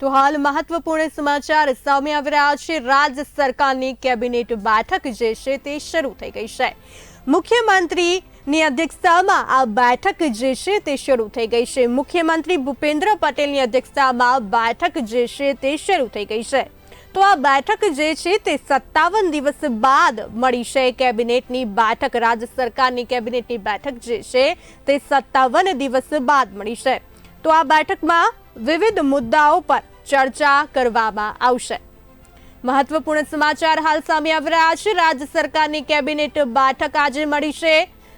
તો હાલ મહત્વપૂર્ણ સમાચાર સામે આવી રહ્યા છે. રાજ્ય સરકારની કેબિનેટ બેઠક જે છે તે શરૂ થઈ ગઈ છે. મુખ્યમંત્રીની અધ્યક્ષતામાં આ બેઠક જે છે તે શરૂ થઈ ગઈ છે. મુખ્યમંત્રી ભૂપેન્દ્ર પટેલની અધ્યક્ષતામાં બેઠક જે છે તે શરૂ થઈ ગઈ છે. તો આ બેઠક જે છે તે સત્તાવન દિવસ બાદ મળી છે. કેબિનેટની બેઠક, રાજ્ય સરકારની કેબિનેટની બેઠક જે છે તે સત્તાવન દિવસ બાદ મળી છે. તો આ બેઠકમાં વિવિધ મુદ્દાઓ પર ચર્ચા કરવામાં આવશે. મહત્વપૂર્ણ સમાચાર હાલ સામે આવી છે. રાજ્ય સરકારની કેબિનેટ બેઠક આજે મળી છે.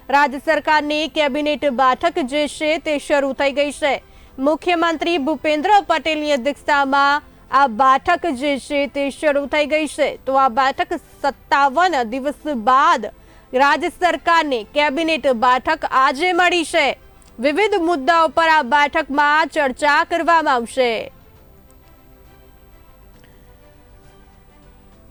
રાજ્ય સરકારની કેબિનેટ બેઠક જે છે તે શરૂ થઈ ગઈ છે. મુખ્યમંત્રી ભૂપેન્દ્ર પટેલની અધ્યક્ષતામાં આ બેઠક જે છે તે શરૂ થઈ ગઈ છે. તો આ બેઠક સત્તાવન દિવસ બાદ રાજ્ય સરકારની કેબિનેટ બેઠક આજે મળી છે. વિવિધ મુદ્દાઓ પર આ બેઠકમાં ચર્ચા કરવામાં આવશે.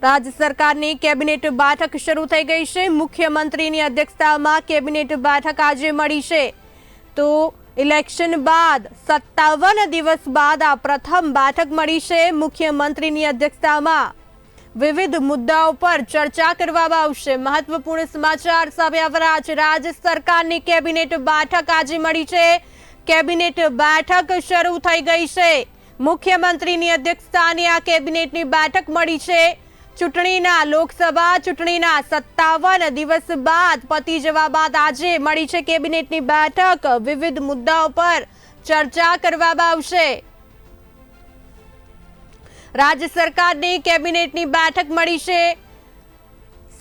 રાજ્ય સરકારની કેબિનેટ બેઠક શરૂ થઈ ગઈ છે. મુખ્યમંત્રીની અધ્યક્ષતામાં કેબિનેટ બેઠક આજે મળી છે. તો ઇલેક્શન બાદ, સત્તાવન દિવસ બાદ આ પ્રથમ બેઠક મળી છે મુખ્યમંત્રીની અધ્યક્ષતામાં. વિવિધ મુદ્દાઓ પર ચર્ચા કરવામાં આવશે. મહત્વપૂર્ણ સમાચાર સામે આવ્યા રાજ્ય સરકારની કેબિનેટ બેઠક આજે મળી છે. કેબિનેટ બેઠક શરૂ થઈ ગઈ છે. મુખ્યમંત્રીની અધ્યક્ષતાની આ કેબિનેટની બેઠક મળી છે. ચૂંટણીના લોકસભા, ચૂંટણીના સત્તાવન દિવસ બાદ પતી જવા બાદ આજે મળી છે કેબિનેટની બેઠક. વિવિધ મુદ્દાઓ પર ચર્ચા કરવામાં આવશે. રાજ્ય સરકારની કેબિનેટની બેઠક મળી છે.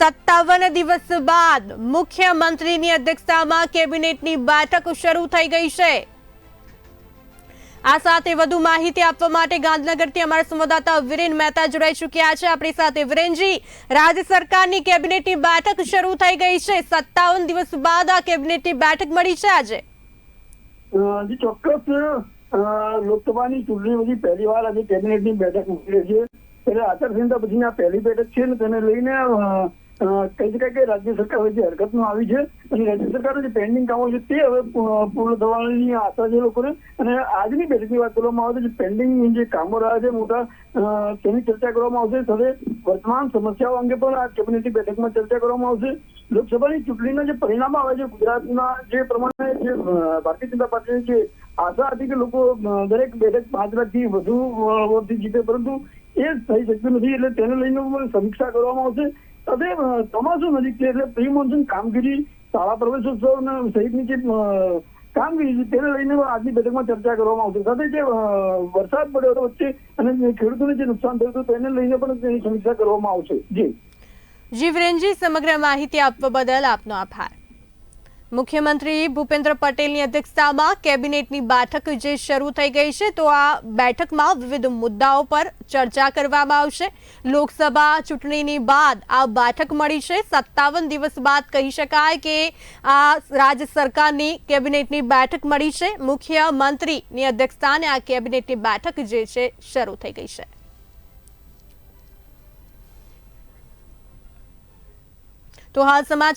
સત્તાવન દિવસ બાદ મુખ્યમંત્રીની અધ્યક્ષતામાં કેબિનેટની બેઠક શરૂ થઈ ગઈ છે. આ સાથે વધુ માહિતી આપવા માટે ગાંધીનગરથી અમારા સંવાદદાતા વિરેન મહેતા જોડાઈ ચૂક્યા છે. આપણી સાથે વિરેનજી, રાજ્ય સરકારની કેબિનેટની બેઠક શરૂ થઈ ગઈ છે. સત્તાવન દિવસ બાદ આ કેબિનેટની બેઠક મળી છે આજે. ચોક્કસ લોકસભાની ચૂંટણી પછી પહેલી વાર આજે કેબિનેટની બેઠક રહી છે. એટલે આચારસંહિતા પછી આ પહેલી બેઠક છે ને, તેને લઈને કહી શકાય કે રાજ્ય સરકાર વચ્ચે હરકતમાં આવી છે. અને રાજ્ય સરકારના જે પેન્ડિંગ કામો છે તે હવે પૂર્ણ થવાની આશા છે લોકોને. અને આજની બેઠકની વાત કરવામાં આવે તો જે પેન્ડિંગ જે કામો રહ્યા છે મોટા તેની ચર્ચા કરવામાં આવશે. સાથે વર્તમાન સમસ્યાઓ અંગે પણ આ કેબિનેટની બેઠકમાં ચર્ચા કરવામાં આવશે. લોકસભાની ચૂંટણીના જે પરિણામ આવે છે, ગુજરાતના જે પ્રમાણે જે ભારતીય જનતા પાર્ટીની જે આશા હતી કે લોકો દરેક બેઠક પાંચ લાખથી વધુ વોટથી જીતે, પરંતુ એ થઈ શક્યું નથી એટલે તેને લઈને સમીક્ષા કરવામાં આવશે. સાથે ચોમાસું નજીક છે એટલે પ્રી મોન્સૂન કામગીરી, શાળા પ્રવેશોત્સવ સહિતની જે કામગીરી છે તેને લઈને આજની બેઠકમાં ચર્ચા કરવામાં આવશે. સાથે જે વરસાદ પડ્યો હતો વચ્ચે અને ખેડૂતોને જે નુકસાન થયું હતું તેને લઈને પણ તેની સમીક્ષા કરવામાં આવશે. જી. જીવરેનજી સમગ્ર માહિતી આપવા બદલ આપનો આભાર. મુખ્યમંત્રી ભૂપેન્દ્ર પટેલની અધ્યક્ષતામાં કેબિનેટની બેઠક જે શરૂ થઈ ગઈ છે, તો આ બેઠકમાં વિવિધ મુદ્દાઓ પર ચર્ચા કરવામાં આવશે. લોકસભા ચૂંટણીની બાદ આ બેઠક મળી છે. સત્તાવન દિવસ બાદ કહી શકાય કે આ રાજ્ય સરકારની કેબિનેટની બેઠક મળી છે. મુખ્યમંત્રીની અધ્યક્ષતાને આ કેબિનેટની બેઠક જે છે, શરૂ થઈ ગઈ છે. તો હાલ સમાચાર